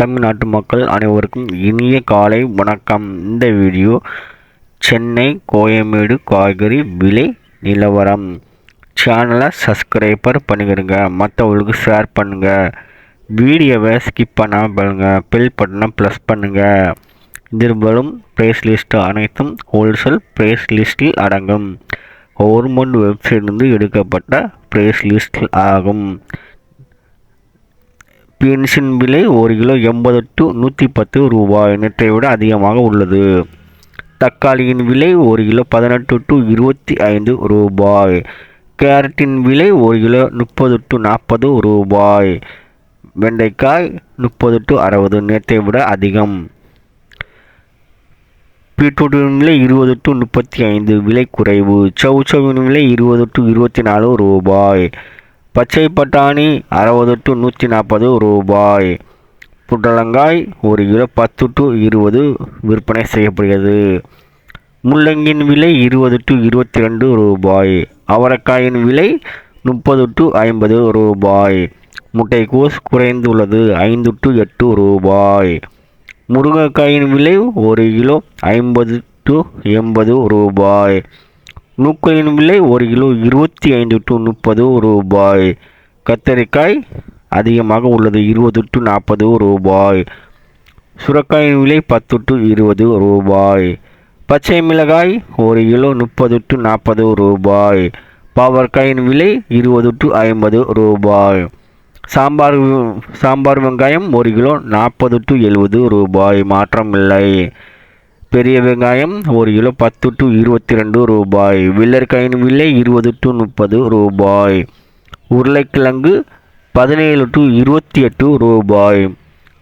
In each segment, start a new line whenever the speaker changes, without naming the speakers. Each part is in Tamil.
தமிழ்நாட்டு மக்கள் அனைவருக்கும் இனிய காலை வணக்கம். இந்த வீடியோ சென்னை கோயம்பேடு காய்கறி விலை நிலவரம். சேனலை சப்ஸ்கிரைபர் பண்ணிக்கிறங்க மற்றவங்களுக்கு ஷேர் பண்ணுங்கள் வீடியோவை ஸ்கிப் பண்ணாமல் பாருங்கள் பில் பட்டனை ப்ளஸ் பண்ணுங்கள் இதில் வரும் ப்ரைஸ் லிஸ்ட் அனைத்தும் ஹோல்சேல் ப்ரைஸ் லிஸ்டில் அடங்கும். கவர்மெண்ட் வெப்சைட்லேருந்து எடுக்கப்பட்ட ப்ரைஸ் லிஸ்ட் ஆகும். பீன்ஸின் விலை ஒரு கிலோ எண்பது டு நூற்றி பத்து ரூபாய். நேற்றை விட அதிகமாக உள்ளது. தக்காளியின் விலை ஒரு கிலோ பதினெட்டு டு இருபத்தி ஐந்து ரூபாய். கேரட்டின் விலை ஒரு கிலோ முப்பது டு நாற்பது ரூபாய். வெண்டைக்காய் முப்பது டு அறுபது நேற்றை விட அதிகம். பீட்ரூட்டின் விலை இருபது டு முப்பத்தி ஐந்து விலை குறைவு. சவுச்சவின் விலை இருபது டு இருபத்தி நாலு ரூபாய். பச்சை பட்டாணி அறுபது டு நூற்றி நாற்பது ரூபாய். புடலங்காய் ஒரு கிலோ பத்து டு இருபது விற்பனை செய்யப்படுகிறது. முள்ளங்கியின் விலை இருபது டு இருபத்தி ரெண்டு ரூபாய். அவரைக்காயின் விலை முப்பது டு ஐம்பது ரூபாய். முட்டைக்கோஸ் குறைந்துள்ளது ஐந்து டு எட்டு ரூபாய். முருங்கைக்காயின் விலை ஒரு கிலோ ஐம்பது டு எண்பது ரூபாய். நூக்களின் விலை ஒரு கிலோ இருபத்தி ஐந்து டு முப்பது ரூபாய். கத்தரிக்காய் அதிகமாக உள்ளது இருபது டு நாற்பது ரூபாய். சுரக்காயின் விலை பத்து டு இருபது ரூபாய். பச்சை மிளகாய் ஒரு கிலோ முப்பது டு நாற்பது ரூபாய். பாவற்காயின் விலை இருபது டு ஐம்பது ரூபாய். சாம்பார் சாம்பார் வெங்காயம் ஒரு கிலோ நாற்பது டு எழுபது ரூபாய். மாற்றம் இல்லை பெரிய வெங்காயம் ஒரு கிலோ பத்து டு இருபத்தி ரெண்டு ரூபாய். வெள்ளரிக்காயின் விலை இருபது டு முப்பது ரூபாய். உருளைக்கிழங்கு பதினேழு டு இருபத்தி எட்டு ரூபாய்.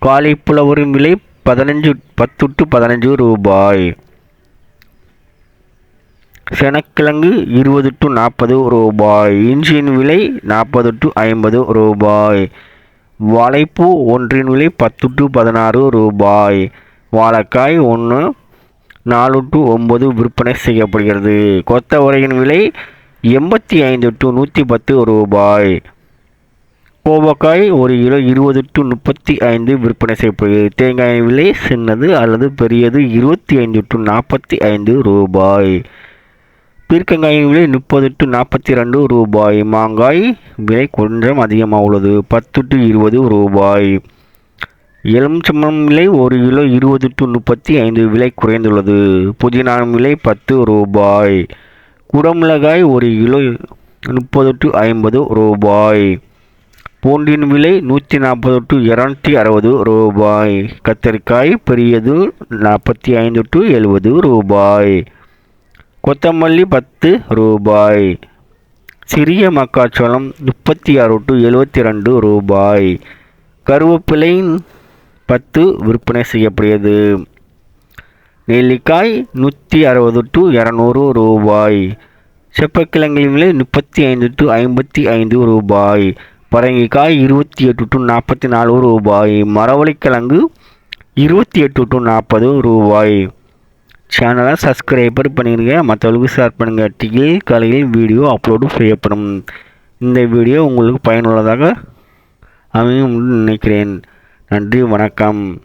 காலிஃப்ளவரின் விலை பதினஞ்சு பத்து டு பதினஞ்சு ரூபாய். செனக்கிழங்கு இருபது டு நாற்பது ரூபாய். இஞ்சியின் விலை நாற்பது டு ஐம்பது ரூபாய். வாழைப்பூ ஒன்றின் விலை பத்து டு பதினாறு ரூபாய். வாழைக்காய் ஒன்று நாலு டு ஒம்பது விற்பனை செய்யப்படுகிறது. கொத்தவரையின் விலை எண்பத்தி ஐந்து டு நூற்றி பத்து ரூபாய். கோவக்காய் ஒரு கிலோ இருபது டு முப்பத்தி ஐந்து விற்பனை செய்யப்படுகிறது. தேங்காயின் விலை சின்னது அல்லது பெரியது இருபத்தி ஐந்து டு நாற்பத்தி ஐந்து ரூபாய். பீர்க்கங்காயின் விலை முப்பது டு நாற்பத்தி ரெண்டு ரூபாய். மாங்காய் விலை கொஞ்சம் அதிகமாக உள்ளது. பத்து டு இருபது ரூபாய். எலுமிச்சம்பழம் விலை ஒரு கிலோ இருபது டு முப்பத்தி ஐந்து விலை குறைந்துள்ளது. புதினா விலை பத்து ரூபாய். குடமிளகாய் ஒரு கிலோ முப்பது டு ஐம்பது ரூபாய். பூண்டின் விலை நூற்றி நாற்பது டு இரநூத்தி அறுபது ரூபாய். கத்தரிக்காய் பெரியது நாற்பத்தி ஐந்து டு எழுபது ரூபாய். கொத்தமல்லி பத்து ரூபாய். சிறிய மக்காச்சோளம் முப்பத்தி ஆறு டு எழுபத்தி ரெண்டு ரூபாய். கருவேப்பிலை பத்து விற்பனை செய்யப்படுகிறது. நெல்லிக்காய் நூற்றி அறுபது டு இரநூறு ரூபாய். செப்பக்கிழங்கின் விலை முப்பத்தி ஐந்து டு ஐம்பத்தி ஐந்து ரூபாய். பரங்கிக்காய் இருபத்தி எட்டு டு நாற்பத்தி நாலு ரூபாய். மரவள்ளிக்கிழங்கு இருபத்தி எட்டு டு நாற்பது ரூபாய். சேனலை சப்ஸ்கிரைபர் பண்ணிடுங்க மற்றவர்களுக்கு ஷேர் பண்ணுங்கள் டிகில் காலையில் வீடியோ அப்லோடு செய்யப்படும். இந்த வீடியோ உங்களுக்கு பயனுள்ளதாக அமையும் நினைக்கிறேன். நன்றி வணக்கம்.